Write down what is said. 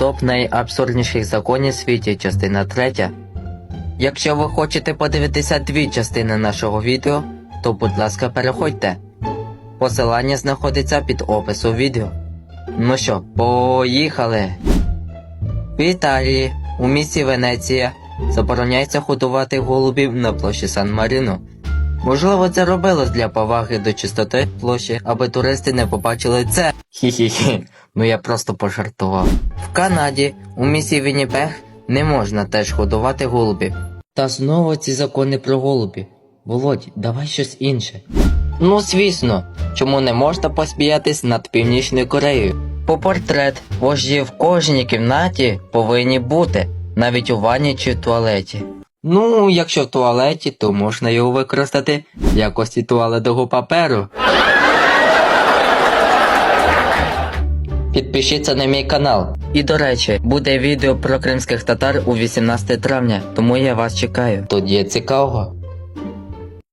Топ найабсурдніших законів світі, частина 3. Якщо ви хочете подивитися дві частини нашого відео, то будь ласка переходьте. Посилання знаходиться під описом відео. Ну що, поїхали! В Італії, у місті Венеція, забороняється годувати голубів на площі Сан-Маріно. Можливо, це робилось для поваги до чистоти площі, аби туристи не побачили це. Хі-хі-хі, ну я просто пожартував. В Канаді, у місті Вінніпег, не можна теж годувати голубів. Та знову ці закони про голубів. Володь, давай щось інше. Ну, звісно, чому не можна посміятись над Північною Кореєю? По портрет вожді в кожній кімнаті повинні бути, навіть у ванні чи в туалеті. Ну, якщо в туалеті, то можна його використати в якості туалетного паперу. Підпишіться на мій канал. І до речі, буде відео про кримських татар у 18 травня, тому я вас чекаю. Тут є цікавого.